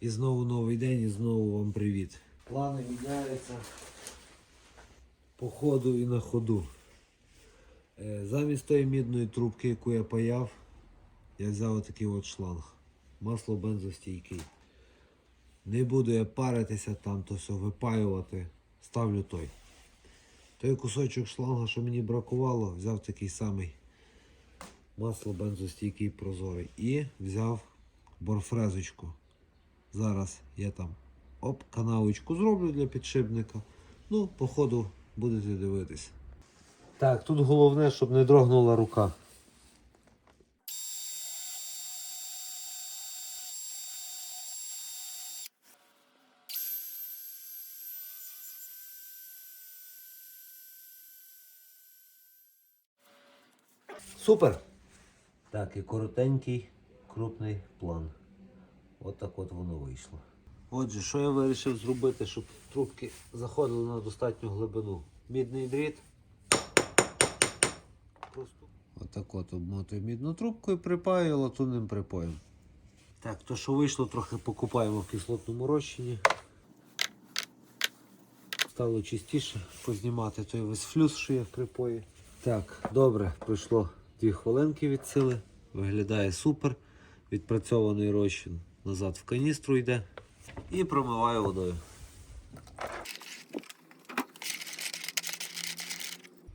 І знову новий день, і знову вам привіт. Плани міняються по ходу і на ходу. Е, Замість тої мідної трубки, яку я паяв, я взяв отакий от шланг. Масло бензостійкий. Не буду я паритися там, то все випаювати. Ставлю той. Той кусочок шланга, що мені бракувало, взяв такий самий масло бензостійкий прозорий. І взяв борфрезочку. Зараз я там оп, канавочку зроблю для підшипника. Ну, по ходу будете дивитись. Так, тут головне, щоб не дрогнула рука. Супер! Так, і коротенький, крупний план. От так от воно вийшло. Отже, що я вирішив зробити, щоб трубки заходили на достатню глибину. Мідний дріт. Просто отак от обмотую мідну трубку і припаю латунним припоєм. Так, то що вийшло, трохи покупаємо в кислотному розчині. Стало чистіше познімати той весь флюс, що є в припої. Так, добре, пройшло 2 хвилинки від сили. Виглядає супер. Відпрацьований розчин назад в каністру йде. І промиваю водою.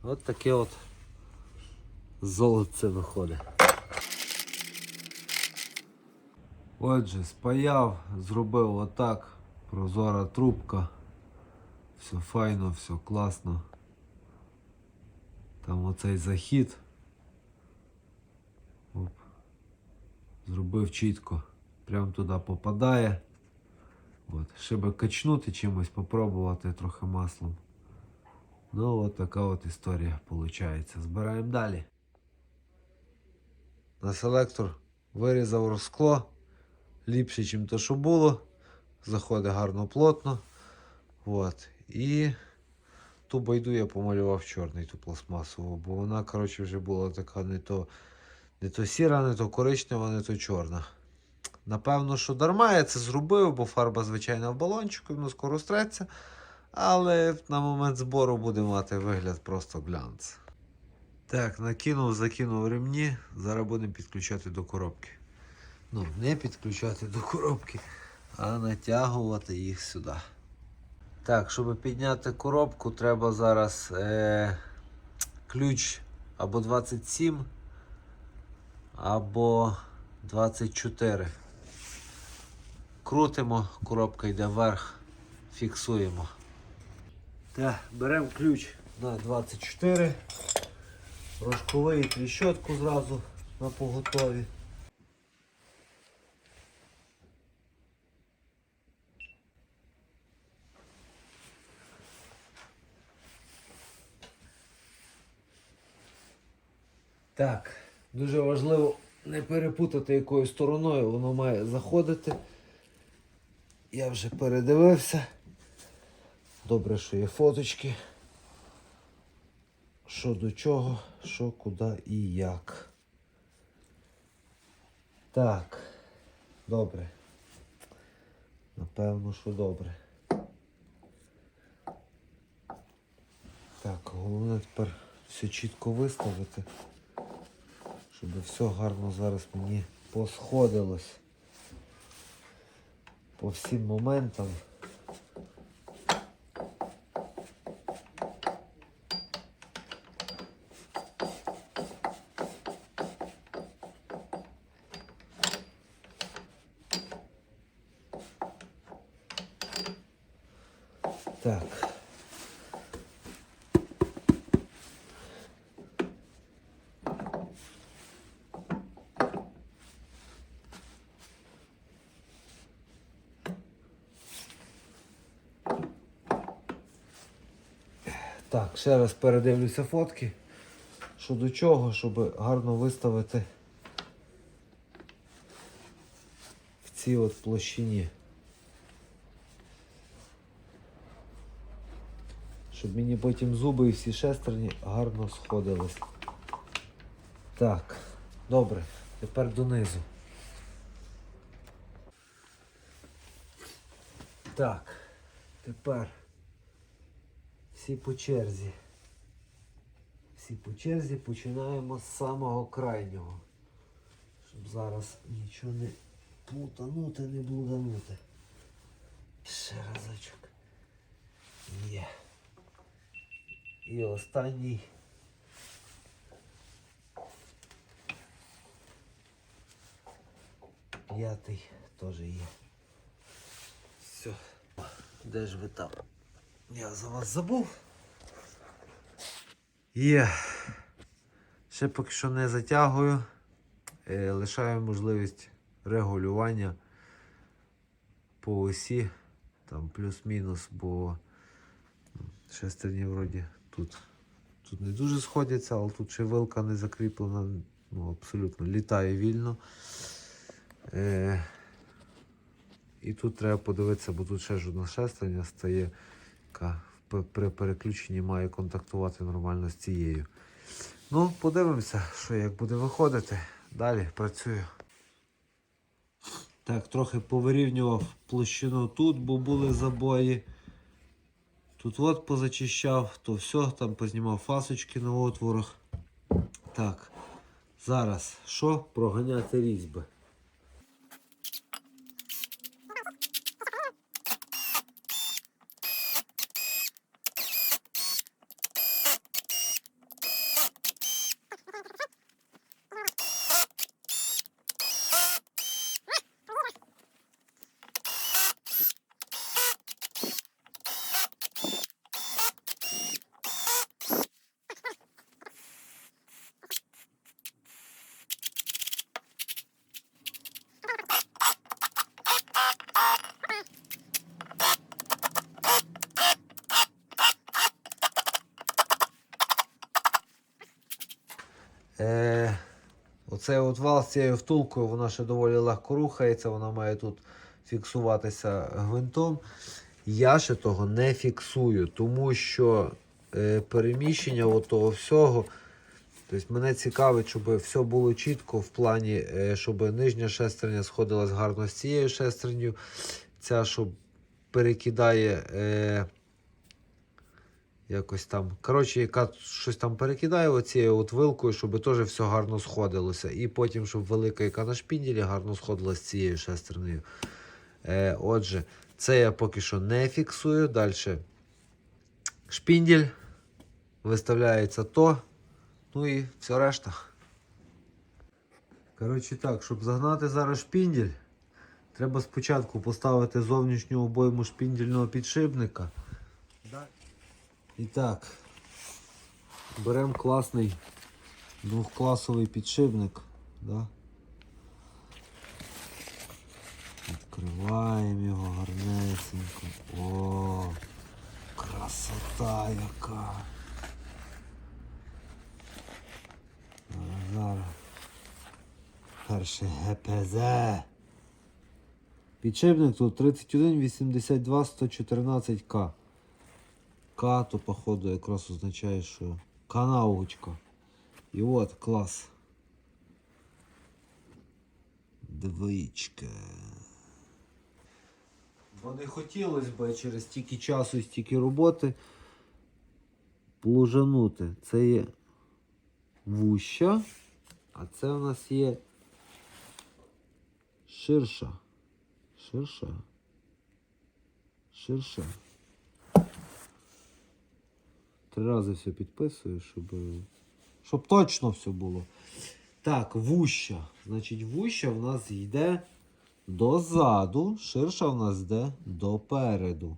От таке от золоце виходить. Отже, спаяв, зробив отак. Прозора трубка. Все файно, все класно. Там оцей захід. Оп. Зробив чітко. Прям туди попадає. От. Ще качнути чимось, попробувати трохи маслом. Ну от така от історія виходить. Збираємо далі. На селектор вирізав розкло. Ліпше, ніж то, що було. Заходить гарно плотно. От. І ту байду я помалював чорний, ту пластмасову, бо вона, коротше, вже була така не то, не то сіра, не то коричнева, не то чорна. Напевно, що дарма я це зробив, бо фарба, звичайно, в балончику, воно скоро стреться. Але на момент збору буде мати вигляд просто глянц. Так, накинув, закинув ремні. Зараз будемо підключати до коробки. Ну, не підключати до коробки, а натягувати їх сюди. Так, щоб підняти коробку, треба зараз е, ключ або 27, або 24. Крутимо, коробка йде вверх, фіксуємо. Так, беремо ключ на 24. Рожковий тріщотку зразу на поготові. Так, дуже важливо не перепутати якою стороною воно має заходити. Я вже передивився. Добре, що є фоточки. Що до чого, що, куди і як. Так, добре. Напевно, що добре. Так, головне тепер все чітко виставити, щоб все гарно зараз мені посходилось по всім моментам. Так. Так, ще раз передивлюся фотки. Що до чого, щоб гарно виставити в цій от площині. Щоб мені потім зуби і всі шестерні гарно сходились. Так, добре, тепер донизу. Так, тепер всі по черзі. Всі по черзі починаємо з самого крайнього. Щоб зараз нічого не плутанути, не блуданути. Ще разочок. Є. І останній. П'ятий теж є. Все. Де ж ви там? Я за вас забув. Є. Ще поки що не затягую. Е, лишаю можливість регулювання по осі. Там плюс-мінус, бо шестерні вроді тут, тут не дуже сходяться, але тут ще вилка не закріплена, ну абсолютно літає вільно. Е, і тут треба подивитися, бо тут ще ж одна шестерня стає, яка при переключенні має контактувати нормально з цією. Ну, подивимося, що як буде виходити. Далі працюю. Так, трохи повирівнював площину тут, бо були забої. Тут от позачищав, то все, там познімав фасочки на отворах. Так, зараз що? Проганяти різьби. Оцей от вал з цією втулкою, вона ще доволі легко рухається, вона має тут фіксуватися гвинтом. Я ще того не фіксую, тому що е, переміщення от того всього. Тобто мене цікавить, щоб все було чітко в плані, е, щоб нижня шестерня сходилась гарно з цією шестернею. Ця, щоб перекидає е, якось там. Коротше, яка щось там перекидає оцією от вилкою, щоб теж все гарно сходилося. І потім, щоб велика, яка на шпінделі, гарно сходилася з цією шестернею. Е, отже, це я поки що не фіксую. Далі шпіндель. Виставляється то. Ну і все решта. Коротше так, щоб загнати зараз шпіндель, треба спочатку поставити зовнішню обойму шпіндельного підшипника. І так, беремо класний двохкласовий підшипник. Да? Відкриваємо його гарнесенько. О, красота яка. Зараз. Перше ГПЗ. Підшипник тут 31 82 114 К. Походу якраз означає, що канаучка. І от клас. Двічка. Бо не хотілося б через стільки часу і стільки роботи плужанути. Це є вуща, а це у нас є ширша. Ширша. Ширша. Три рази все підписую, щоб, щоб точно все було. Так, вуща. Значить, вуща в нас йде дозаду, ширша в нас йде допереду.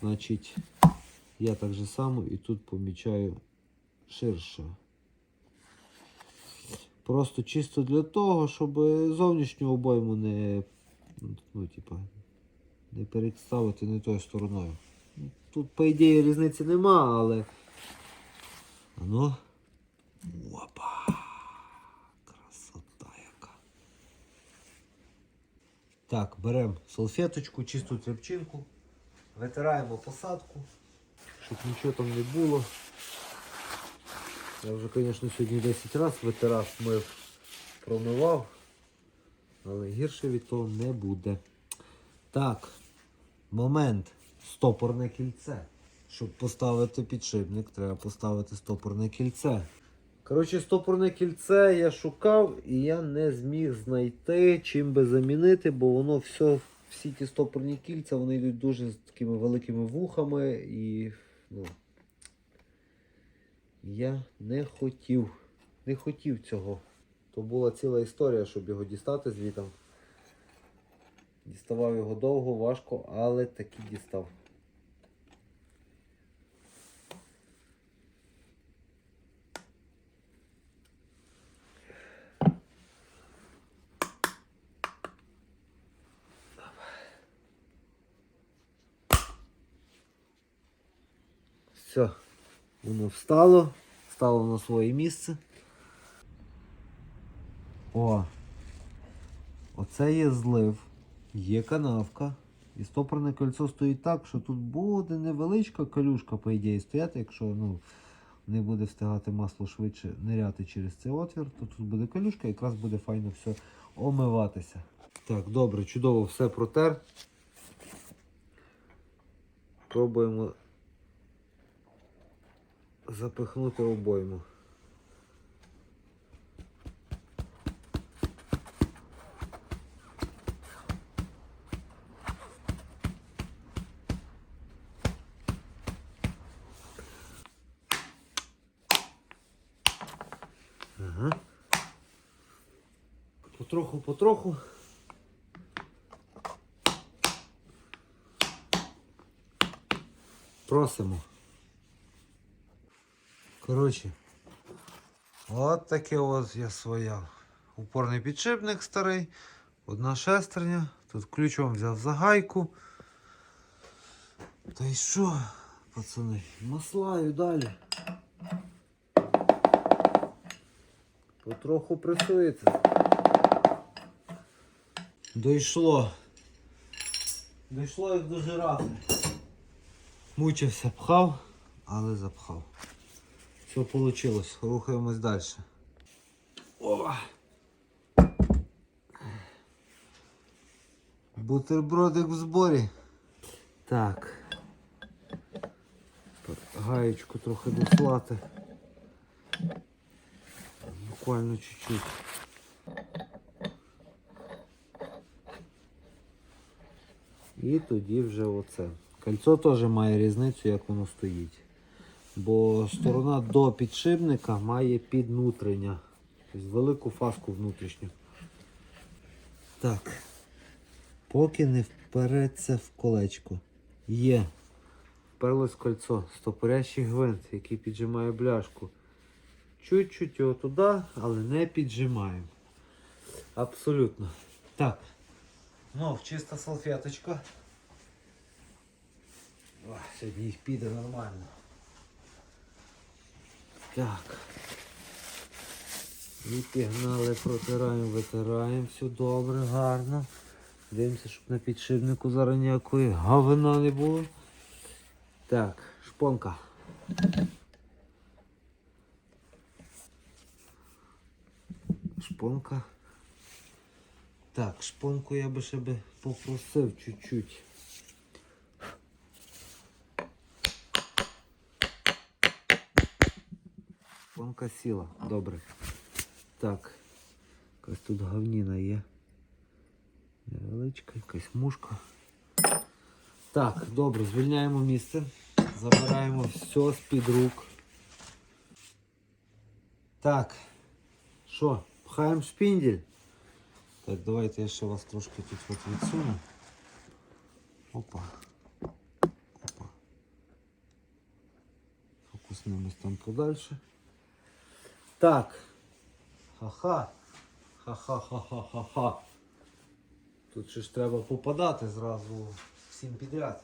Значить, я так же само і тут помічаю ширша. Просто чисто для того, щоб зовнішню обойму не, ну, типа, не переставити не тою стороною. Тут, по ідеї, різниці нема, але. А ну. Опа! Красота яка. Так, беремо салфеточку, чисту тряпчинку, витираємо посадку, щоб нічого там не було. Я вже, звісно, сьогодні 10 разів витирав, мив, промивав, але гірше від того не буде. Так, момент. Стопорне кільце. Щоб поставити підшипник, треба поставити стопорне кільце. Коротше, стопорне кільце я шукав і я не зміг знайти, чим би замінити, бо воно все, всі ті стопорні кільця, вони йдуть дуже з такими великими вухами і ну, я не хотів, не хотів цього. То була ціла історія, щоб його дістати звітом. Діставав його довго, важко, але таки дістав. Все, воно встало, стало на своє місце. О, оце є злив, є канавка. І стопорне кольцо стоїть так, що тут буде невеличка калюшка, по ідеї, стояти, якщо ну, не буде встигати масло швидше ниряти через цей отвір, то тут буде калюшка, якраз буде файно все омиватися. Так, добре, чудово, все протер. Пробуємо запихнути обойму. Потроху, потроху. Просимо. Коротше, от таке ось я своя. Упорний підшипник старий, одна шестерня. Тут ключом взяв загайку. Та й що, пацани, маслаю далі. Потроху пресується. Дійшло. Дійшло як до жирафи. Мучився, пхав, але запхав. Все вийшло. Рухаємось далі. О! Бутербродик в зборі. Так. Гаєчку трохи дослати. Буквально чуть-чуть. І тоді вже оце. Кольцо теж має різницю, як воно стоїть. Бо сторона до підшипника має піднутрення. Тобто велику фаску внутрішню. Так. Поки не впереться в колечко. Є. Вперлось кольцо. Стопорящий гвинт, який піджимає бляшку. Чуть-чуть його туди, але не піджимаємо. Абсолютно. Так. Ну, чиста салфеточка. О, сьогодні їх піде нормально. Так. І пігнали, протираємо, витираємо, все добре, гарно. Дивимося, щоб на підшипнику зараз ніякої говна не було. Так, шпонка. Шпонка. Так, шпонку я би ще би попросив чуть-чуть. Шпонка сіла, добре. Так, якась тут говніна є. Невеличка, якась мушка. Так, добре, звільняємо місце. Забираємо все з-під рук. Так. Що, пхаємо шпіндель? Так, давайте я ще вас трошки тут от відсуну. Опа. Опа. Фокуснемось там подальше. Так. Ха-ха. Ха-ха-ха-ха-ха-ха. Тут ще ж треба попадати зразу всім підряд.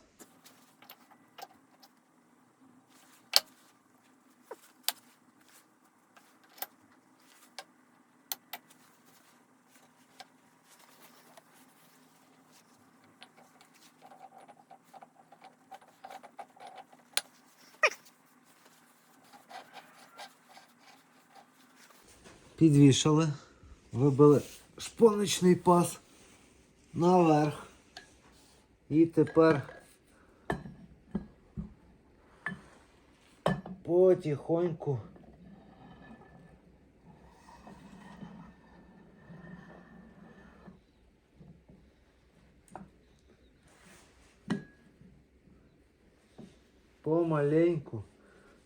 Підвішали, вибили шпоночний пас наверх. І тепер потихоньку. Помаленьку.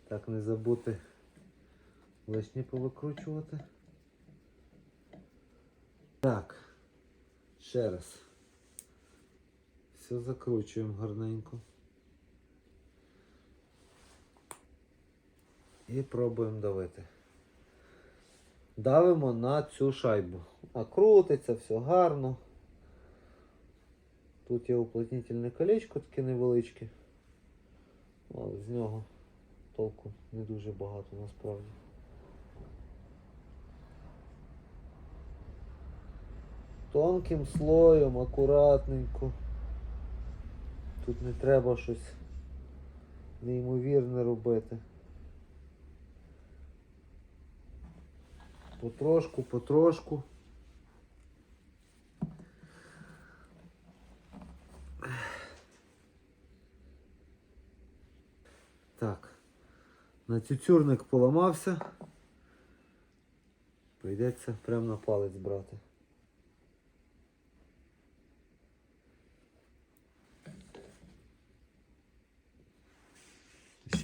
Так, не забути лишні повикручувати. Так. Ще раз. Все закручуємо гарненько. І пробуємо давити. Давимо на цю шайбу. А крутиться, все гарно. Тут є уплотнительне колечко таке невеличке. Але з нього толку не дуже багато насправді. Тонким слоєм, акуратненько. Тут не треба щось неймовірне робити. Потрошку, потрошку. Так. На цюцюрник поламався. Прийдеться прямо на палець брати.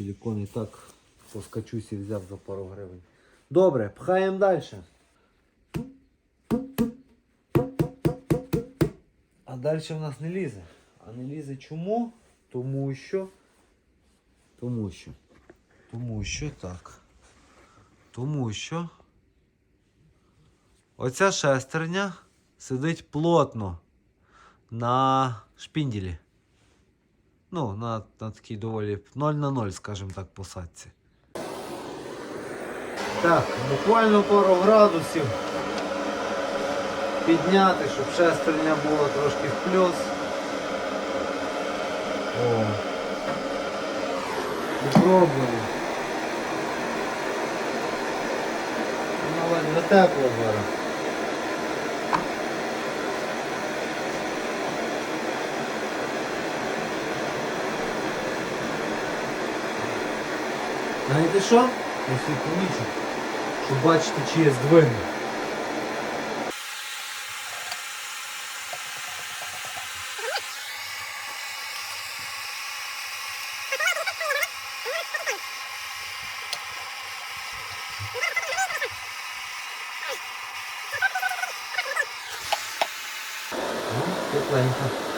Силикон і так по скачусі взяв за пару гривень. Добре, пхаємо далі. А далі в нас не лізе. А не лізе чому? Тому що. Тому що. Тому що так. Тому що. Оця шестерня сидить плотно на шпінделі. Ну, на, на такій доволі 0 на 0, скажімо так, посадці. Так, буквально пару градусів підняти, щоб шестерня була трошки в плюс. О. Пробуємо. Вона ледве тепло зараз. Знаєте що? Ось і помічу, щоб бачити, чи є здвинено. Ну, тепленько.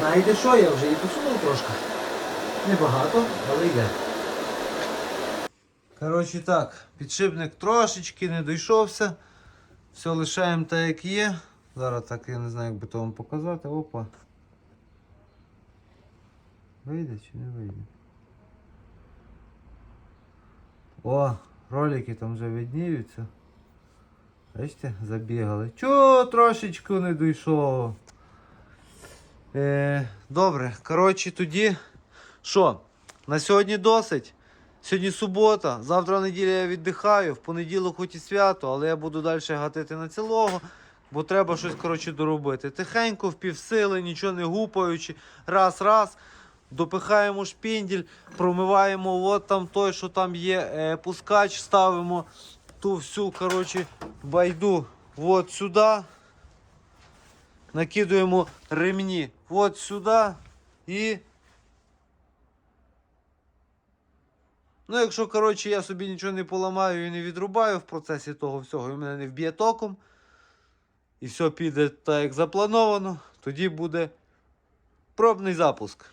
Знаєте що, я вже і посунув трошки. Небагато, але йде. Коротше так, підшипник трошечки не дійшовся. Все лишаємо так, як є. Зараз так я не знаю, як би то вам показати. Опа. Вийде чи не вийде? О, ролики там вже видніються. Бачите, забігали. Чого трошечку не дійшов? Е, добре, коротше, тоді що? На сьогодні досить. Сьогодні субота, завтра неділя я віддихаю, в понеділок хоч і свято, але я буду далі гатити на цілого, бо треба щось коротше, доробити. Тихенько, в півсили, нічого не гупаючи. Раз, раз. Допихаємо шпінділь, промиваємо от там той, що там є е, пускач, ставимо ту всю коротше, байду от сюди. Накидуємо ремні от сюди і. Ну, якщо, коротше, я собі нічого не поламаю і не відрубаю в процесі того всього, і мене не вб'є током, і все піде так, як заплановано, тоді буде пробний запуск.